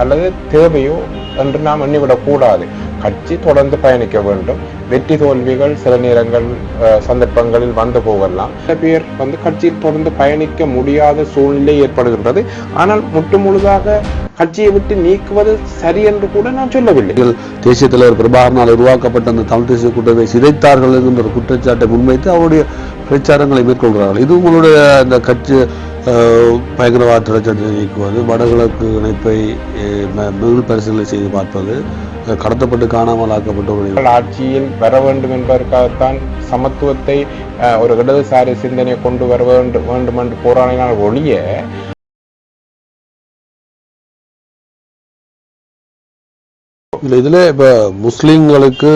அல்லது தேவையோ என்று நாம் எண்ணிவிடக்கூடாது. கட்சி தொடர்ந்து பயணிக்க வேண்டும். வெற்றி தோல்விகள் சில நேரங்கள் அஹ், சந்தர்ப்பங்களில் வந்து போகலாம். சில பேர் வந்து கட்சியில் தொடர்ந்து பயணிக்க முடியாத சூழ்நிலை ஏற்படுகின்றது. ஆனால் முற்று முழுதாக கட்சியை விட்டு நீக்குவது சரி என்று கூட நான் சொல்லவில்லை. தேசிய தலைவர் பிரபாகரனால் உருவாக்கப்பட்ட அந்த தமிழ் தேசிய கூட்டத்தை சிதைத்தார்கள் என்கின்ற ஒரு குற்றச்சாட்டை முன்வைத்து அவருடைய பிரச்சாரங்களை மேற்கொள்கிறார்கள். இது உங்களுடைய அந்த கட்சி பயங்கரவாத தடைச்சட்டத்தை நீக்குவது வடகிழக்கு இணைப்பை மீள் பரிசீலனை செய்து பார்ப்பது கடத்தப்பட்டு காணாமல் ஆக்கப்பட்டவர்களை ஆட்சியில் வர வேண்டும் என்பதற்காகத்தான் சமத்துவத்தை ஒரு இடதுசாரி சிந்தனையை கொண்டு வர வேண்டும் வேண்டும் என்று போராடினால் ஒழிய இதில் இதில் இப்போ முஸ்லீம்களுக்கு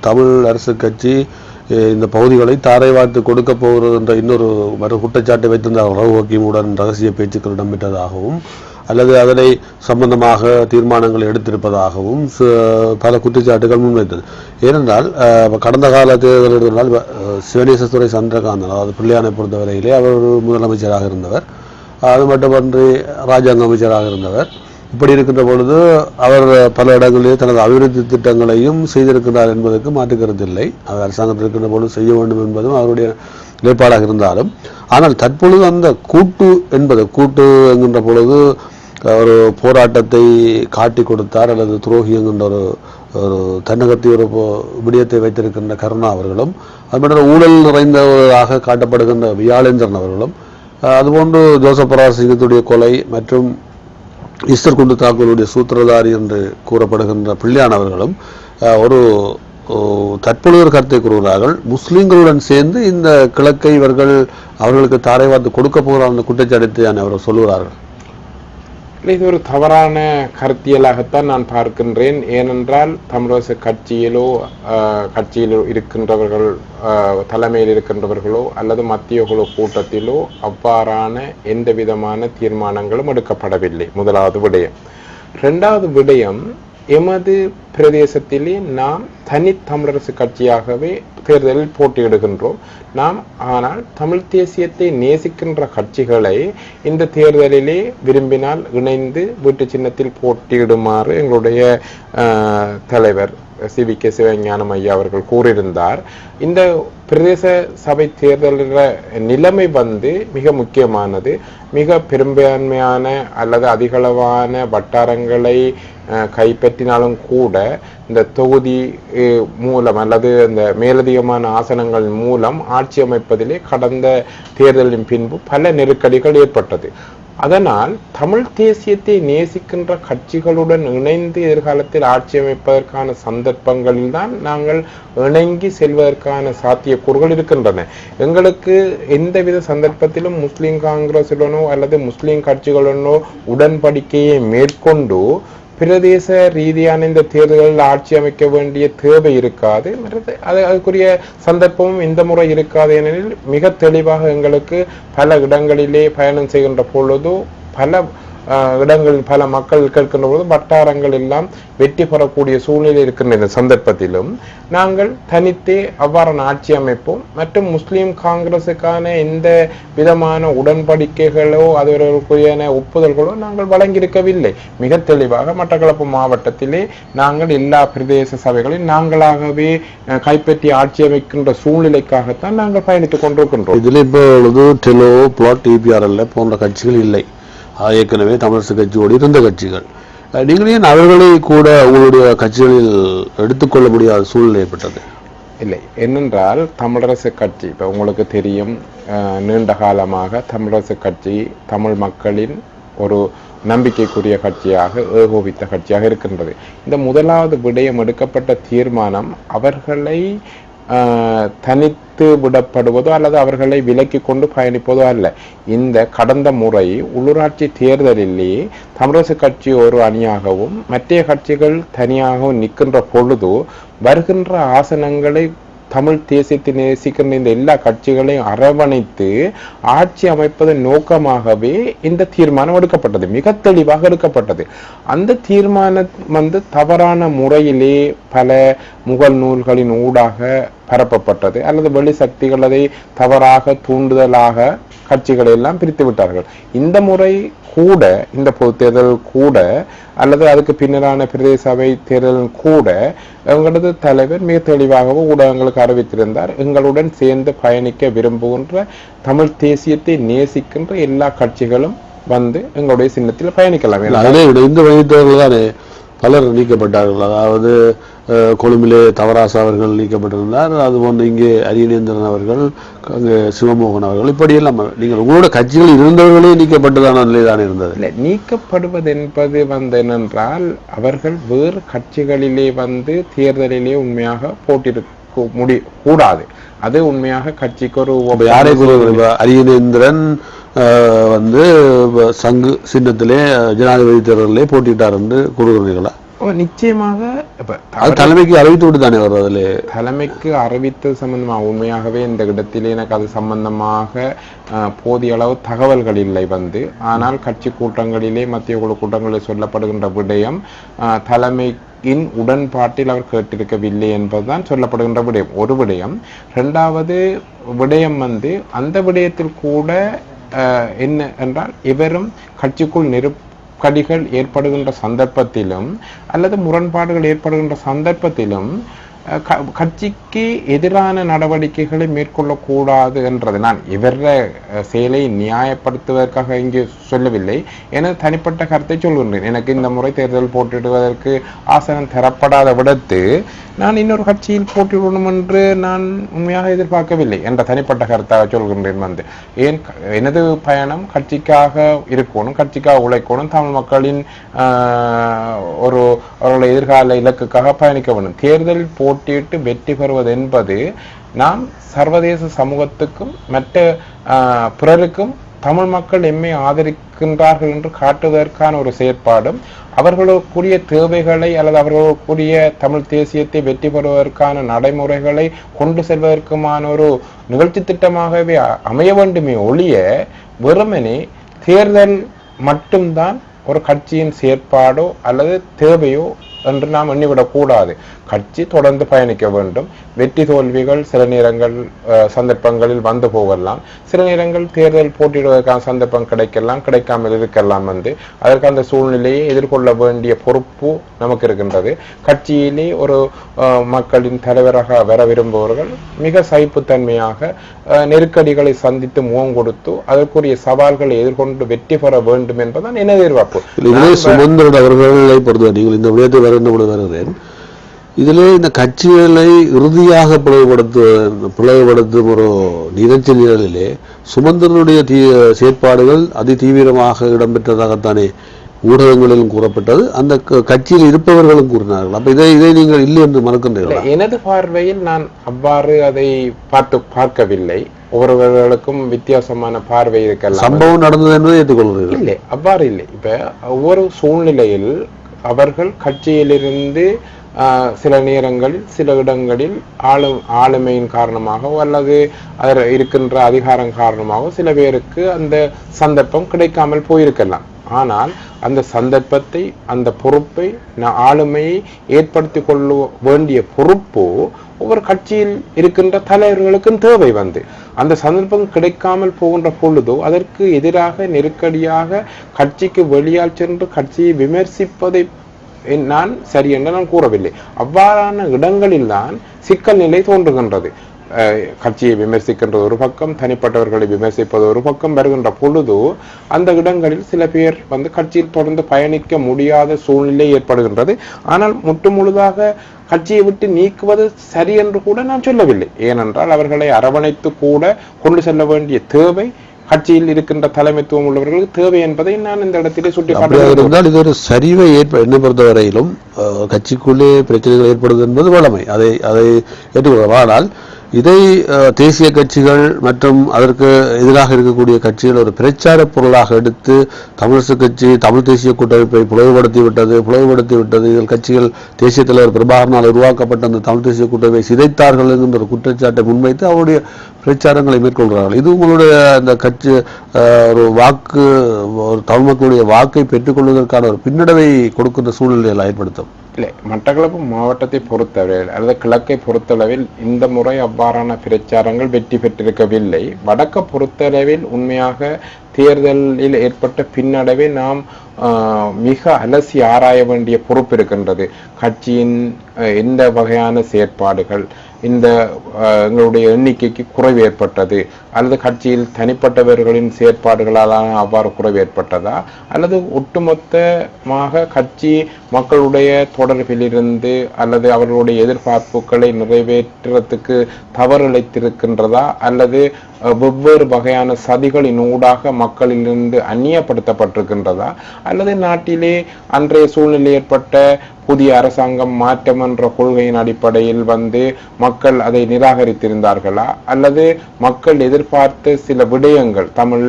தமிழ் அரசு கட்சி இந்த பகுதிகளை தாரை வார்த்து கொடுக்க போகிறது என்ற இன்னொரு மறு குற்றச்சாட்டை வைத்திருந்தார் ரவு ஹக்கீமுடன் ரகசிய பேச்சுக்கள் இடம்பெற்றதாகவும் அல்லது அதனை சம்பந்தமாக தீர்மானங்கள் எடுத்திருப்பதாகவும் ச- பல குற்றச்சாட்டுகள் முன்வைத்தது. ஏனென்றால் கடந்த கால தேர்தல் எடுத்தால் இப்ப, சிவனேசத்துறை சந்திரகாந்தன் அதாவது பிள்ளையானை பொறுத்தவரையிலே அவர் ஒரு முதலமைச்சராக இருந்தவர். அது மட்டுமன்றி ராஜாங்க அமைச்சராக இருந்தவர். இப்படி இருக்கின்ற பொழுது அவர் பல இடங்களிலே தனது அபிவிருத்தி திட்டங்களையும் செய்திருக்கிறார் என்பதற்கு மாற்றுக்கிறது இல்லை. அவர் அரசாங்கத்தில் இருக்கின்ற பொழுது செய்ய வேண்டும் என்பதும் அவருடைய நிலைப்பாடாக இருந்தாலும் ஆனால் தற்பொழுது அந்த கூட்டு என்பது கூட்டு என்கின்ற பொழுது ஒரு போராட்டத்தை காட்டி கொடுத்தார் அல்லது துரோகி என்கின்ற ஒரு ஒரு தன்னகத்தி ஒரு விடயத்தை வைத்திருக்கின்ற கருணா அவர்களும் அது மட்டும் ஊழல் நிறைந்தவராக காட்டப்படுகின்ற வியாழேந்திரன் அவர்களும் அதுபோன்று ஜோசப் பராசிங்கத்துடைய கொலை மற்றும் ஈஸ்டர் குண்டு தாக்குதலுடைய சூத்திரதாரி என்று கூறப்படுகின்ற பிள்ளையான் அவர்களும் ஒரு தற்பொழுது ஒரு கருத்தை கூறுகிறார்கள். முஸ்லீம்களுடன் சேர்ந்து இந்த கிழக்கை இவர்கள் அவர்களுக்கு தாரைவாத்து கொடுக்க போகிறார் அந்த குற்றச்சாட்டத்தை அவர்கள் சொல்லுகிறார்கள். இது ஒரு தவறான கருத்தியலாகத்தான் நான் பார்க்கின்றேன். ஏனென்றால் தமிழரசு கட்சியிலோ கட்சியிலோ இருக்கின்றவர்கள் தலைமையில் இருக்கின்றவர்களோ அல்லது மத்திய குழு கூட்டத்திலோ அவ்வாறான எந்த விதமான தீர்மானங்களும் எடுக்கப்படவில்லை. முதலாவது விடயம். ரெண்டாவது விடயம் எமது பிரதேசத்திலே நாம் தனி தமிழரசு கட்சியாகவே தேர்தலில் போட்டியிடுகின்றோம். நாம் ஆனால் தமிழ் தேசியத்தை நேசிக்கின்ற கட்சிகளை இந்த தேர்தலிலே விரும்பினால் இணைந்து வீட்டு சின்னத்தில் போட்டியிடுமாறு எங்களுடைய தலைவர் சி. வி. கே. சிவஞானம் ஐயா அவர்கள் கூறியிருந்தார். இந்த பிரதேச சபை தேர்தலில் நிலைமை வந்து மிக முக்கியமானது. மிக பெரும்பான்மையான அல்லது அதிகளவான வட்டாரங்களை அஹ், கைப்பற்றினாலும் கூட இந்த தொகுதி மூலம் அல்லது இந்த மேலதிகமான ஆசனங்கள் மூலம் ஆட்சி அமைப்பதிலே கடந்த தேர்தலின் பின்பு பல நெருக்கடிகள் ஏற்பட்டது. அதனால் தமிழ் தேசியத்தை நேசிக்கின்ற கட்சிகளுடன் இணைந்து எதிர்காலத்தில் ஆட்சி அமைப்பதற்கான சந்தர்ப்பங்களில்தான் நாங்கள் இணங்கி செல்வதற்கான சாத்தியக்கூறுகள் இருக்கின்றன. எங்களுக்கு எந்தவித சந்தர்ப்பத்திலும் முஸ்லீம் காங்கிரசுடனோ அல்லது முஸ்லீம் கட்சிகளுடனோ உடன்படிக்கையை மேற்கொண்டு பிரதேச ரீதியான இந்த தேர்தல்களில் ஆட்சி அமைக்க வேண்டிய தேவை இருக்காது. அது அதுக்குரிய சந்தர்ப்பமும் இந்த முறை இருக்காது ஏனெனில் மிக தெளிவாக எங்களுக்கு பல இடங்களிலே பயணம் செய்கின்ற பொழுது பல இடங்களில் பல மக்கள் கேட்கின்ற பொழுது வட்டாரங்கள் எல்லாம் வெற்றி பெறக்கூடிய சூழ்நிலை இருக்கின்ற இந்த சந்தர்ப்பத்திலும் நாங்கள் தனித்தே அவ்வாறான ஆட்சி அமைப்போம். மற்றும் முஸ்லீம் காங்கிரஸுக்கான எந்த விதமான உடன்படிக்கைகளோ அதற்குரியான ஒப்புதல்களோ நாங்கள் வழங்கியிருக்கவில்லை. மிக தெளிவாக மட்டக்களப்பு மாவட்டத்திலே நாங்கள் எல்லா பிரதேச சபைகளையும் நாங்களாகவே கைப்பற்றி ஆட்சி அமைக்கின்ற சூழ்நிலைக்காகத்தான் நாங்கள் பயணித்துக் கொண்டிருக்கின்றோம். இதில் இப்பொழுது டெலோ பிளாட் டிபிஆர்எல் போன்ற கட்சிகள் இல்லை. ஏற்கனவே தமிழரசு கட்சியோடு இருந்த கட்சிகள். நீங்கள் ஏன் அவர்களை கூட உங்களுடைய கட்சிகளில் எடுத்துக்கொள்ள முடியாத சூழ்நிலை ஏற்பட்டது? இல்லை. என்னென்றால் தமிழரசு கட்சி இப்போ உங்களுக்கு தெரியும் நீண்ட காலமாக தமிழரசு கட்சி தமிழ் மக்களின் ஒரு நம்பிக்கைக்குரிய கட்சியாக ஏகோபித்த கட்சியாக இருக்கின்றது. இந்த முதலாவது விடயம் எடுக்கப்பட்ட தீர்மானம் அவர்களை தனித்து விடப்படுவதோ அல்லது அவர்களை விலக்கி கொண்டு பயணிப்பதோ அல்ல. இந்த கடந்த முறை உள்ளூராட்சி தேர்தலிலே தமிழரசு கட்சி ஒரு அணியாகவும் மற்ற கட்சிகள் தனியாகவும் நிற்கின்ற பொழுது வருகின்ற ஆசனங்களை தமிழ் தேசியத்தை நேசிக்கின்ற இந்த எல்லா கட்சிகளையும் அரவணைத்து ஆட்சி அமைப்பதன் நோக்கமாகவே இந்த தீர்மானம் எடுக்கப்பட்டது. மிக தெளிவாக எடுக்கப்பட்டது. அந்த தீர்மானம் வந்து தவறான முறையிலே பல முகல் நூல்களின் ஊடாக பரப்பப்பட்டது அல்லது வெளி சக்திகள் அதை தவறாக தூண்டுதலாக கட்சிகளை எல்லாம் பிரித்து விட்டார்கள். இந்த முறை கூட இந்த பொது தேர்தல் கூட அல்லது அதுக்கு பின்னரான பிரதேச சபை தேர்தல் கூட எங்களது தலைவர் மிக தெளிவாகவும் ஊடகங்களுக்கு அறிவித்திருந்தார். எங்களுடன் சேர்ந்து பயணிக்க விரும்புகின்ற தமிழ் தேசியத்தை நேசிக்கின்ற எல்லா கட்சிகளும் வந்து எங்களுடைய சின்னத்தில் பயணிக்கலாம். இல்ல, விட இந்த வழித்தவர்கள் தானே பலர் நீக்கப்பட்டார்கள். அதாவது கொழும்பிலே தவராசு அவர்கள் நீக்கப்பட்டிருந்தார். அதுபோன்று இங்கே அரியநேந்திரன் அவர்கள் அங்கே சிவமோகன் அவர்கள் இப்படியெல்லாம் நீங்கள் உங்களோட கட்சிகள் இருந்தவர்களே நீக்கப்பட்டதான நிலை தான் இருந்தது? இல்லை நீக்கப்படுவது என்பது வந்து என்னென்றால் அவர்கள் வேறு கட்சிகளிலே வந்து தேர்தலிலே உண்மையாக போட்டிருக்க முடி கூடாது. அது உண்மையாக கட்சிக்கு ஒரு யாரை அரியநேந்திரன் வந்து சங்கு சின்னத்திலே ஜனாதிபதி தேர்தலிலே போட்டிட்டார் என்று கூறுகிறீர்களா? நிச்சயமாக. இப்ப தலைமைக்கு அறிவித்து விட்டு தானே வரும் அதில்? தலைமைக்கு அறிவித்தது சம்பந்தமாக உண்மையாகவே இந்த இடத்திலே எனக்கு அது சம்பந்தமாக போதிய அளவு தகவல்கள் இல்லை வந்து. ஆனால் கட்சி கூட்டங்களிலே மத்திய குழு கூட்டங்களில் சொல்லப்படுகின்ற விடயம் தலைமையின் உடன்பாட்டில் அவர் கேட்டிருக்கவில்லை என்பதுதான் சொல்லப்படுகின்ற விடயம். ஒரு விடயம். இரண்டாவது விடயம் வந்து அந்த விடயத்தில் கூட என்ன என்றால் இவரும் கட்சிக்குள் நெருக்கடிகள் ஏற்படுகின்ற சந்தர்ப்பத்திலும் அல்லது முரண்பாடுகள் ஏற்படுகின்ற சந்தர்ப்பத்திலும் கட்சிக்கு எதிரான நடவடிக்கைகளை மேற்கொள்ளக்கூடாது என்றது நான் இவர செயலை நியாயப்படுத்துவதற்காக இங்கு சொல்லவில்லை. எனது தனிப்பட்ட கருத்தை சொல்கின்றேன். எனக்கு இந்த முறை தேர்தல் போட்டியிடுவதற்கு ஆசனம் தரப்படாத விடத்து நான் இன்னொரு கட்சியில் போட்டியிடணும் என்று நான் உண்மையாக எதிர்பார்க்கவில்லை என்ற தனிப்பட்ட கருத்தாக சொல்கின்றேன் வந்து. ஏன் எனது பயணம் கட்சிக்காக இருக்கணும் கட்சிக்காக உழைக்கணும் தமிழ் மக்களின் ஒரு அவர்களுடைய எதிர்கால இலக்குக்காக பயணிக்க வேண்டும். தேர்தல் போ போட்டியிட்டு வெற்றி பெறுவது என்பது நாம் சர்வதேச சமூகத்துக்கும் மற்ற பிறருக்கும் தமிழ் மக்கள் எம்மை ஆதரிக்கின்றார்கள் என்று காட்டுவதற்கான ஒரு செயற்பாடும் அவர்களுக்குரிய தேவைகளை அல்லது அவர்களுக்குரிய தமிழ் தேசியத்தை வெற்றி பெறுவதற்கான நடைமுறைகளை கொண்டு செல்வதற்குமான ஒரு நிகழ்ச்சி திட்டமாகவே அமைய வேண்டுமே ஒழிய வெறுமனே தேர்தல் மட்டும்தான் ஒரு கட்சியின் செயற்பாடோ அல்லது தேவையோ என்று நாம் எண்ணிவிடக் கூடாது கட்சி தொடர்ந்து பயணிக்க வேண்டும். வெற்றி தோல்விகள் சில நேரங்கள் சந்தர்ப்பங்களில் வந்து போகலாம். சில நேரங்கள் தேர்தல் போட்டியிடுவதற்கான சந்தர்ப்பம் கிடைக்கலாம் கிடைக்காமல் இருக்கலாம் வந்து அதற்கு அந்த சூழ்நிலையை எதிர்கொள்ள வேண்டிய பொறுப்பு நமக்கு இருக்கின்றது. கட்சியிலே ஒரு மக்களின் தலைவராக வர விரும்புபவர்கள் மிக சகிப்புத்தன்மையாக நெருக்கடிகளை சந்தித்து முகம் கொடுத்து அதற்குரிய சவால்களை எதிர்கொண்டு வெற்றி பெற வேண்டும் என்பதுதான் எனது எதிர்பார்ப்பு. சுமந்திரன் அவர்களை பொறுத்தவரை நீங்கள் இந்த விடயத்தை வருகின்ற பொழுது வருகிறேன் இதிலே இந்த கட்சிகளை இறுதியாக பிளவுபடுத்து பிளவுபடுத்தும் ஒரு நிகழ்ச்சி நிரலிலே சுமந்திரனுடைய தீ செயற்பாடுகள் அதி தீவிரமாக இடம்பெற்றதாகத்தானே ஊடகங்களிலும் கூறப்பட்டது. அந்த கட்சியில் இருப்பவர்களும் கூறினார்கள். அப்ப இதை இதை நீங்கள் இல்லை என்று மறுக்கின்றீர்களா? எனது பார்வையில் நான் அவ்வாறு அதை பார்த்து பார்க்கவில்லை. ஒவ்வொருவர்களுக்கும் வித்தியாசமான பார்வை இருக்கலாம். சம்பவம் நடந்தது என்பதை ஏற்றுக்கொள்கிறீர்கள். இல்லை அவ்வாறு இல்லை. இப்ப ஒவ்வொரு சூழ்நிலையில் அவர்கள் கட்சியிலிருந்து சில நேரங்களில் சில இடங்களில் ஆளு ஆளுமையின் காரணமாகவோ அல்லது அதில் இருக்கின்ற அதிகாரம் காரணமாகவோ சில பேருக்கு அந்த சந்தர்ப்பம் கிடைக்காமல் போயிருக்கலாம். ஆனால் அந்த சந்தர்ப்பத்தை அந்த பொறுப்பை ஆளுமையை ஏற்படுத்தி கொள்ள வேண்டிய பொறுப்போ ஒவ்வொரு கட்சியில் இருக்கின்ற தலைவர்களுக்கும் தேவை வந்து. அந்த சந்தர்ப்பம் கிடைக்காமல் போகின்ற பொழுதோ அதற்கு எதிராக நெருக்கடியாக கட்சிக்கு வெளியால் சென்று கட்சியை விமர்சிப்பதை நான் சரி என்று நான் கூறவில்லை. அவ்வாறான இடங்களில்தான் சிக்கல் நிலை தோன்றுகின்றது. கட்சியை விமர்சிக்கின்ற ஒரு பக்கம் தனிப்பட்டவர்களை விமர்சிப்பது ஒரு பக்கம் வருகின்ற பொழுது அந்த இடங்களில் சில பேர் வந்து கட்சியில் தொடர்ந்து பயணிக்க முடியாத சூழ்நிலை ஏற்படுகின்றது. ஆனால் முழுதாக கட்சியை விட்டு நீக்குவது சரி என்று கூட நான் சொல்லவில்லை. ஏனென்றால் அவர்களை அரவணைத்து கூட கொண்டு செல்ல வேண்டிய தேவை கட்சியில் இருக்கின்ற தலைமைத்துவம் உள்ளவர்களுக்கு தேவை என்பதை நான் இந்த இடத்திலே சுட்டி இருந்தால் இது ஒரு சரிவை ஏற்ப என்னை பொறுத்தவரையிலும் கட்சிக்குள்ளே பிரச்சனைகள் ஏற்படுவது என்பது வளமை. அதை அதை ஏற்றுக்கொள்ளலாம். ஆனால் இதை தேசிய கட்சிகள் மற்றும் அதற்கு எதிராக இருக்கக்கூடிய கட்சிகள் ஒரு பிரச்சார பொருளாக எடுத்து தமிழரசு கட்சி தமிழ் தேசிய கூட்டமைப்பை புலவுபடுத்தி விட்டது புலவுபடுத்தி விட்டது இதில் கட்சிகள் தேசிய தலைவர் பிரபாகரனால் உருவாக்கப்பட்ட அந்த தமிழ் தேசிய கூட்டமைப்பை சிதைத்தார்கள் என்கின்ற ஒரு குற்றச்சாட்டை முன்வைத்து அவருடைய பிரச்சாரங்களை மேற்கொள்கிறார்கள். இது உங்களுடைய அந்த கட்சி ஒரு வாக்கு ஒரு தமிழ் மக்களுடைய வாக்கை பெற்றுக்கொள்வதற்கான ஒரு பின்னடைவை கொடுக்கின்ற சூழ்நிலையில் ஏற்படுத்தும். இல்லை மட்டக்களப்பு மாவட்டத்தை பொறுத்தவரையில் அல்லது கிழக்கை பொறுத்தளவில் இந்த முறை அவ்வாறான பிரச்சாரங்கள் வெற்றி பெற்றிருக்கவில்லை. வடக்கை பொறுத்தளவில் உண்மையாக தேர்தலில் ஏற்பட்ட பின்னடைவை நாம் மிக அலசி ஆராய வேண்டிய பொறுப்பு இருக்கின்றது. கட்சியின் எந்த வகையான செயற்பாடுகள் இந்த எங்களுடைய எண்ணிக்கைக்கு குறைவு ஏற்பட்டது அல்லது கட்சியில் தனிப்பட்டவர்களின் செயற்பாடுகளால் அவ்வாறு குறைவு ஏற்பட்டதா அல்லது ஒட்டுமொத்தமாக கட்சி மக்களுடைய தொடர்பிலிருந்து அல்லது அவர்களுடைய எதிர்பார்ப்புகளை நிறைவேற்றுறதுக்கு தவறிழைத்திருக்கின்றதா? அல்லது வெவ்வேறு வகையான சதிகளின் ஊடாக மக்களிலிருந்து அந்நியப்படுத்தப்பட்டிருக்கின்றதா? அல்லது நாட்டிலே அன்றைய சூழ்நிலை ஏற்பட்ட புதிய அரசாங்கம் மாற்றம் என்ற கொள்கையின் அடிப்படையில் வந்து மக்கள் அதை நிராகரித்திருந்தார்களா? அல்லது மக்கள் எதிர்பார்த்த சில விடயங்கள் தமிழ்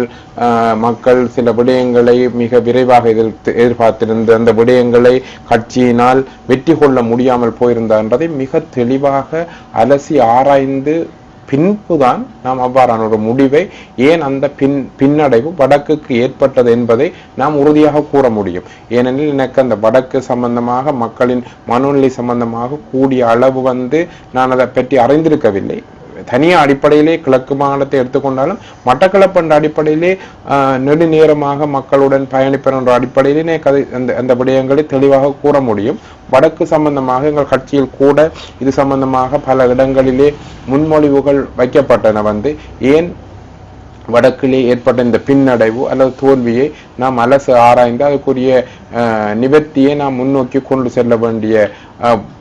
மக்கள் சில விடயங்களை மிக விரைவாக எதிர்த்து எதிர்பார்த்திருந்த அந்த விடயங்களை கட்சியினால் வெற்றி கொள்ள முடியாமல் போயிருந்ததை மிக தெளிவாக அலசி ஆராய்ந்து பின்புதான் நாம் அவ்வாறான ஒரு முடிவை ஏன் அந்த பின் பின்னடைவு வடக்குக்கு ஏற்பட்டது என்பதை நாம் உறுதியாக கூற முடியும். ஏனெனில் எனக்கு அந்த வடக்கு சம்பந்தமாக மக்களின் மனநிலை சம்பந்தமாக கூடிய அளவு வந்து நான் அதை பற்றி அறிந்திருக்கவில்லை. தனியார் அடிப்படையிலே கிழக்கு மாகாணத்தை எடுத்துக்கொண்டாலும் மட்டக்களப்பு என்ற அடிப்படையிலே நெடுநேரமாக மக்களுடன் பயணிப்பெற என்ற அடிப்படையிலே கதை அந்த அந்த விடயங்களை தெளிவாக கூற முடியும். வடக்கு சம்பந்தமாக எங்கள் கட்சியில் கூட இது சம்பந்தமாக பல இடங்களிலே முன்மொழிவுகள் வைக்கப்பட்டன வந்து. ஏன் வடக்கிலே ஏற்பட்ட இந்த பின்னடைவு அல்லது தோல்வியை நாம் அலசு ஆராய்ந்து அதுக்குரிய நிவர்த்தியை நாம் முன்னோக்கி கொண்டு செல்ல வேண்டிய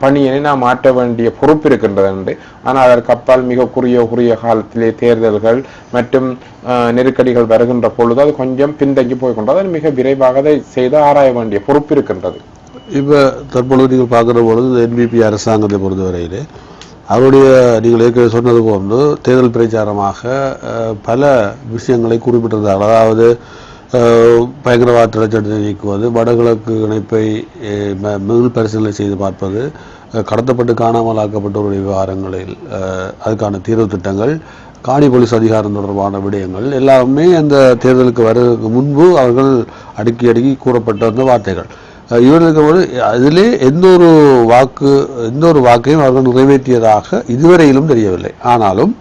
பணியினை நாம் ஆற்ற வேண்டிய பொறுப்பு இருக்கின்றது என்று. ஆனால் அதற்கு அப்பால் மிக குறுகிய குறுகிய காலத்திலே தேர்தல்கள் மற்றும் நெருக்கடிகள் வருகின்ற பொழுது அது கொஞ்சம் பின்தங்கி போய்கொண்டது அது மிக விரைவாக அதை செய்து ஆராய வேண்டிய பொறுப்பு இருக்கின்றது. இப்ப தற்பொழுது நீங்கள் பார்க்கிற பொழுது என்பிபி அரசாங்கத்தை பொறுத்தவரையிலே அவருடைய நீங்கள் ஏற்கனவே சொன்னது போன்று தேர்தல் பிரச்சாரமாக பல விஷயங்களை குறிப்பிட்டிருந்தார். அதாவது பயங்கரவாத சட்டத்தை நீக்குவது வடகிழக்கு இணைப்பை அஹ், மீள் பரிசீலனை செய்து பார்ப்பது கடத்தப்பட்டு காணாமல் ஆக்கப்பட்டவருடைய விவகாரங்களில் அதுக்கான தீர்வு திட்டங்கள் காணி போலீஸ் அதிகாரம் தொடர்பான விடயங்கள் எல்லாமே அந்த தேர்தலுக்கு வருவதற்கு முன்பு அவர்கள் அடுக்கி அடுக்கி கூறப்பட்ட அந்த வார்த்தைகள். அஹ் இவர்களுக்கு ஒரு அதிலே எந்த ஒரு வாக்கு எந்த ஒரு வாக்கையும் அவர்கள் நிறைவேற்றியதாக இதுவரையிலும் தெரியவில்லை. ஆனாலும்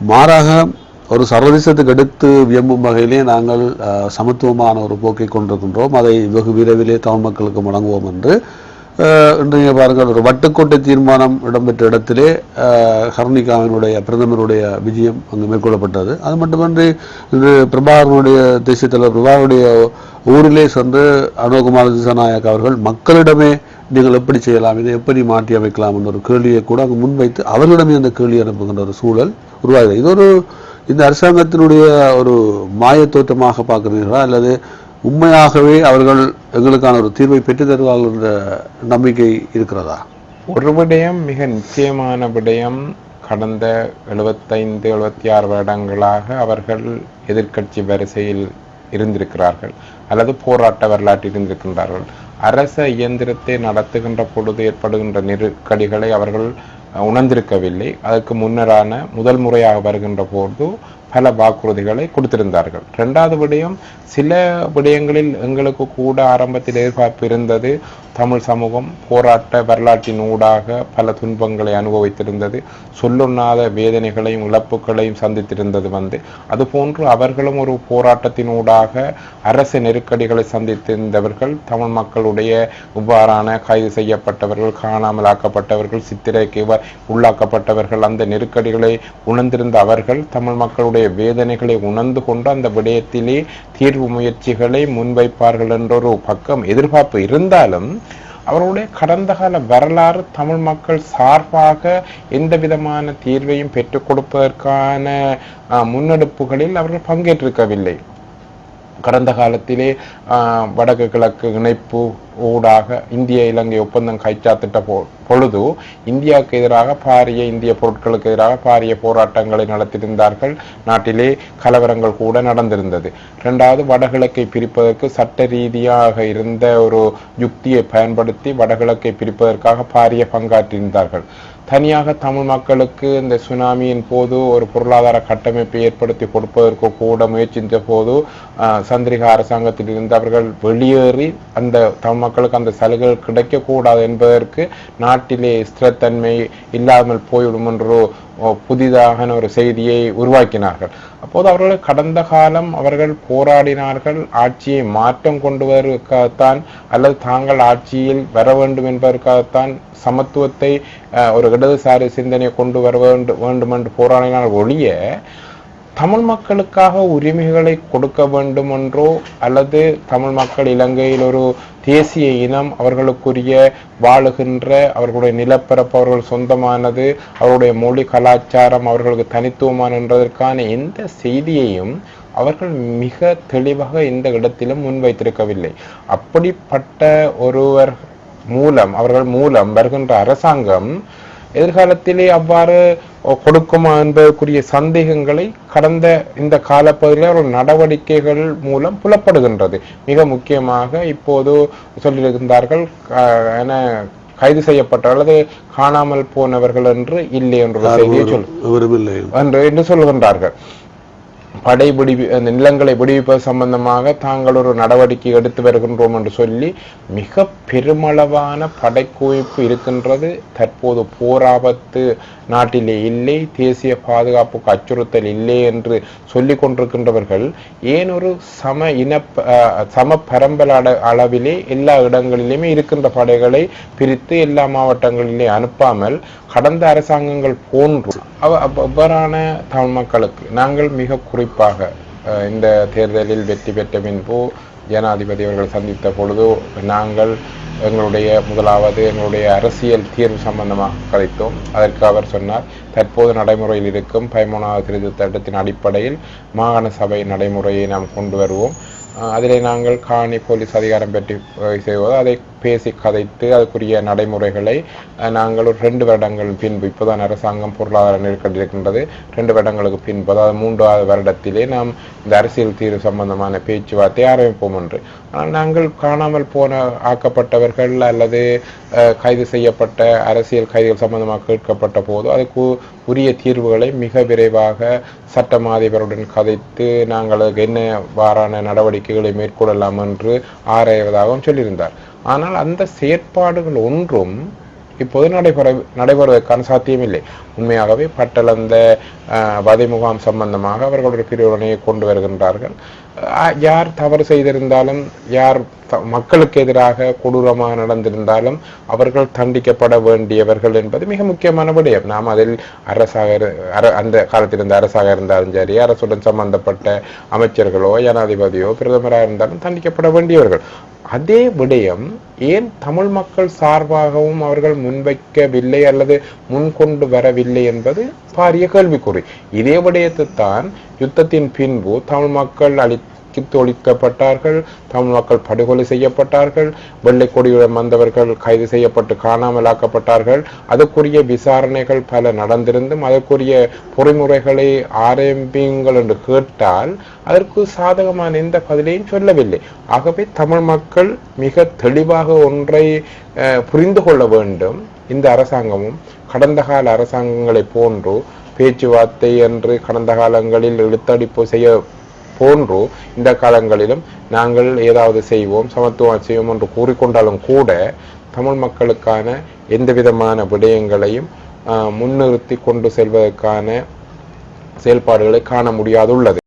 மாறாக ஒரு சர்வதேசத்துக்கு எடுத்து வியம்பும் வகையிலே நாங்கள் சமத்துவமான ஒரு போக்கை கொண்டிருக்கின்றோம். அதை வெகு விரைவிலே தமிழ் மக்களுக்கு வழங்குவோம் என்று இன்றைய பாருங்கள் ஒரு வட்டுக்கோட்டை தீர்மானம் இடம்பெற்ற இடத்திலே ஹர்னிகாவினுடைய பிரதமருடைய விஜயம் அங்கு மேற்கொள்ளப்பட்டது. அது மட்டுமன்றி இது பிரபாகரனுடைய தேசிய தலைவர் பிரபாகருடைய ஊரிலே சென்று அனுகுமார் திசாநாயக் அவர்கள் மக்களிடமே நீங்கள் எப்படி செய்யலாம் இதை எப்படி மாற்றி அமைக்கலாம் என்ற ஒரு கேள்வியை கூட அங்கு முன்வைத்து அவர்களிடமே அந்த கேள்வி அனுப்புகின்ற ஒரு சூழல் உருவாகிறது. இது ஒரு இந்த அரசாங்கத்தினுடைய ஒரு மாயத் தோற்றமாக அல்லது உண்மையாகவே அவர்கள் எங்களுக்கான ஒரு தீர்வை பெற்று தருவார்கள் என்ற நம்பிக்கை இருக்கிறதா? ஒரு விடயம் மிக நிச்சயமான விடயம் கடந்த எழுபத்தைந்து எழுபத்தி ஆறு வருடங்களாக அவர்கள் எதிர்க்கட்சி வரிசையில் இருந்திருக்கிறார்கள். அல்லது போராட்ட வரலாற்றில் இருந்திருக்கின்றார்கள். அரச இயந்திரத்தை நடத்துகின்ற பொழுது ஏற்படுகின்ற நெருக்கடிகளை அவர்கள் உணர்ந்திருக்கவில்லை. அதற்கு முன்னரான முதல் முறையாக வருகின்ற போது பல வாக்குறுதிகளை கொடுத்திருந்தார்கள். ரெண்டாவது விடயம் சில விடயங்களில் எங்களுக்கு கூட ஆரம்பத்தில் எதிர்பார்ப்பு இருந்தது. தமிழ் சமூகம் போராட்ட வரலாற்றின் ஊடாக பல துன்பங்களை அனுபவித்திருந்தது. சொல்லுண்ணாத வேதனைகளையும் இழப்புகளையும் சந்தித்திருந்தது வந்து. அதுபோன்று அவர்களும் ஒரு போராட்டத்தின் ஊடாக அரசு நெருக்கடிகளை சந்தித்திருந்தவர்கள் தமிழ் மக்களுடைய இவ்வாறான கைது செய்யப்பட்டவர்கள் காணாமல் ஆக்கப்பட்டவர்கள் சித்திரைக்கு உள்ளாக்கப்பட்டவர்கள் அந்த நெருக்கடிகளை உணர்ந்திருந்த அவர்கள் தமிழ் மக்களுடைய வேதனைகளை உணர்ந்து கொண்டு அந்த விடயத்திலே தீர்வு முயற்சிகளை முன்வைப்பார்கள் என்ற ஒரு பக்கம் எதிர்பார்ப்பு இருந்தாலும் அவர்களுடைய கடந்த கால வரலாறு தமிழ் மக்கள் சார்பாக எந்த விதமான தீர்வையும் பெற்றுக் கொடுப்பதற்கான முன்னெடுப்புகளில் அவர்கள் பங்கேற்றிருக்கவில்லை. கடந்த காலத்திலே வடக்கு கிழக்கு இணைப்பு ஊடாக இந்திய இலங்கை ஒப்பந்தம் கைச்சாத்திட்ட போ பொழுது இந்தியாவுக்கு எதிராக பாரிய இந்திய பொருட்களுக்கு எதிராக பாரிய போராட்டங்களை நடத்தியிருந்தார்கள். நாட்டிலே கலவரங்கள் கூட நடந்திருந்தது. இரண்டாவது வடகிழக்கை பிரிப்பதற்கு சட்ட ரீதியாக இருந்த ஒரு யுக்தியை பயன்படுத்தி வடகிழக்கை பிரிப்பதற்காக பாரிய பங்காற்றியிருந்தார்கள். தனியாக தமிழ் மக்களுக்கு இந்த சுனாமியின் போது ஒரு பொருளாதார கட்டமைப்பை ஏற்படுத்தி கொடுப்பதற்கு கூட முயற்சித்த போது சந்திரிகா அரசாங்கத்தில் இருந்து அவர்கள் வெளியேறி அந்த தமிழ் மக்களுக்கு அந்த சலுகைகள் கிடைக்கக்கூடாது என்பதற்கு நாட்டிலே ஸ்திரத்தன்மை இல்லாமல் போய்விடும் என்று புதிதாக ஒரு செய்தியை உருவாக்கினார்கள். அப்போது அவர்கள் கடந்த காலம் அவர்கள் போராடினார்கள். ஆட்சியை மாற்றம் கொண்டு வருவதற்காகத்தான் அல்லது தாங்கள் ஆட்சியில் வர வேண்டும் என்பதற்காகத்தான் சமத்துவத்தை ஒரு இடதுசாரி சிந்தனையை கொண்டு வர வேண்டும் வேண்டும் என்று போராடினால் ஒழிய தமிழ் மக்களுக்காக உரிமைகளை கொடுக்க வேண்டுமென்றோ அல்லது தமிழ் மக்கள் இலங்கையில் ஒரு தேசிய இனம் அவர்களுக்குரிய வாழுகின்ற அவர்களுடைய நிலப்பரப்பு அவர்கள் சொந்தமானது அவருடைய மொழி கலாச்சாரம் அவர்களுக்கு தனித்துவமான என்றதற்கான எந்த செய்தியையும் அவர்கள் மிக தெளிவாக இந்த இடத்திலும் முன்வைத்திருக்கவில்லை. அப்படிப்பட்ட ஒருவர் மூலம் அவர்கள் மூலம் வருகின்ற அரசாங்கம் எதிர்காலத்திலே அவ்வாறு கொடுக்குமா என்பதற்குரிய சந்தேகங்களை கடந்த இந்த காலப்பகுதியில் ஒரு நடவடிக்கைகள் மூலம் புலப்படுகின்றது. மிக முக்கியமாக இப்போது சொல்லியிருந்தார்கள் என கைது செய்யப்பட்ட அல்லது காணாமல் போனவர்கள் என்று இல்லை என்ற செய்தியை சொல் என்று சொல்லுகின்றார்கள். படை விடுவி அந்த நிலங்களை விடுவிப்பது சம்பந்தமாக தாங்கள் ஒரு நடவடிக்கை எடுத்து வருகின்றோம் என்று சொல்லி மிக பெருமளவான படைக்குவிப்பு இருக்கின்றது. தற்போது போராபத்து நாட்டிலே இல்லை தேசிய பாதுகாப்புக்கு அச்சுறுத்தல் இல்லை என்று சொல்லி கொண்டிருக்கின்றவர்கள் ஏன் ஒரு சம இன சம பரம்பல் அளவிலே எல்லா இடங்களிலுமே இருக்கின்ற படைகளை பிரித்து எல்லா மாவட்டங்களிலே அனுப்பாமல் கடந்த அரசாங்கங்கள் போன்று அவ்வாறான தமிழ் மக்களுக்கு நாங்கள் மிக குறிப்பாக இந்த தேர்தலில் வெற்றி பெற்ற பின்பு ஜனாதிபதி அவர்கள் சந்தித்த பொழுது நாங்கள் எங்களுடைய முதலாவது எங்களுடைய அரசியல் தீர்வு சம்பந்தமாக கதைத்தோம். அதற்கு அவர் சொன்னார் தற்போது நடைமுறையில் இருக்கும் பதிமூணாவது திருத்த சட்டத்தின் அடிப்படையில் மாகாண சபை நடைமுறையை நாம் கொண்டு வருவோம். அதிலே நாங்கள் காணி போலீஸ் அதிகாரம் பெற்று செய்வோம். செய்வது அதை பேசி கதைத்து அதுக்குரிய நடைமுறைகளை நாங்கள் ஒரு ரெண்டு வருடங்கள் பின்பு இப்போதான் அரசாங்கம் பொருளாதார நெருக்கடி இருக்கின்றது. ரெண்டு வருடங்களுக்கு பின்பு அதாவது மூன்றாவது வருடத்திலே நாம் இந்த அரசியல் தீர்வு சம்பந்தமான பேச்சுவார்த்தை ஆரம்பிப்போம் என்று. ஆனால் நாங்கள் காணாமல் போன ஆக்கப்பட்டவர்கள் அல்லது கைது செய்யப்பட்ட அரசியல் கைதிகள் சம்பந்தமாக கேட்கப்பட்ட போது அதுக்கு உரிய தீர்வுகளை மிக விரைவாக சட்டமாதிபருடன் கதைத்து நாங்கள் அதுக்கு என்ன வாரான நடவடிக்கைகளை மேற்கொள்ளலாம் என்று ஆராய்வதாகவும் சொல்லியிருந்தார். ஆனால் அந்த செயற்பாடுகள் ஒன்றும் இப்போது நடைபெற நடைபெறுவதற்கான சாத்தியமில்லை. உண்மையாகவே பட்டளந்த வதை முகாம் சம்பந்தமாக அவர்களுடைய பிரிவினையை கொண்டு வருகின்றார்கள். யார் தவறு செய்திருந்தாலும் யார் மக்களுக்கு எதிராக கொடூரமாக நடந்திருந்தாலும் அவர்கள் தண்டிக்கப்பட வேண்டியவர்கள் என்பது மிக முக்கியமான விடயம். நாம் அதில் அரசாக அர- அந்த காலத்தில் இருந்த அரசாக இருந்தாலும் சரி அரசுடன் சம்பந்தப்பட்ட அமைச்சர்களோ ஜனாதிபதியோ பிரதமராக இருந்தாலும் தண்டிக்கப்பட வேண்டியவர்கள். அதே விடயம் ஏன் தமிழ் மக்கள் சார்பாகவும் அவர்கள் முன்வைக்கவில்லை அல்லது முன்கொண்டு வரவில்லை என்பது பாரிய கேள்விக்குறி. இதே விடயத்தை தான் யுத்தத்தின் பின்பு தமிழ் மக்கள் அளித்த ஒழிக்கப்பட்டார்கள். தமிழ் மக்கள் படுகொலை செய்யப்பட்டார்கள். வெள்ளை கொடியுடன் வந்தவர்கள் கைது செய்யப்பட்டு காணாமலாக்கப்பட்டார்கள். அதற்குரிய விசாரணைகள் பல நடந்திருந்தும் அதற்குரிய பொறிமுறைகளை ஆரம்பியுங்கள் என்று கேட்டால் அதற்கு சாதகமான எந்த பதிலையும் சொல்லவில்லை. ஆகவே தமிழ் மக்கள் மிக தெளிவாக ஒன்றை அஹ், புரிந்து கொள்ள வேண்டும். இந்த அரசாங்கமும் கடந்த கால அரசாங்கங்களைப் போன்று பேச்சுவார்த்தை என்று கடந்த காலங்களில் இழுத்தடிப்பு செய்ய போன்று இந்த காலங்களிலும் நாங்கள் ஏதாவது செய்வோம் சமத்துவம் செய்வோம் என்று கூறிக்கொண்டாலும் கூட தமிழ் மக்களுக்கான எந்த விதமான விடயங்களையும் ஆஹ், முன்னிறுத்தி கொண்டு செல்வதற்கான செயல்பாடுகளை காண முடியாதுள்ளது.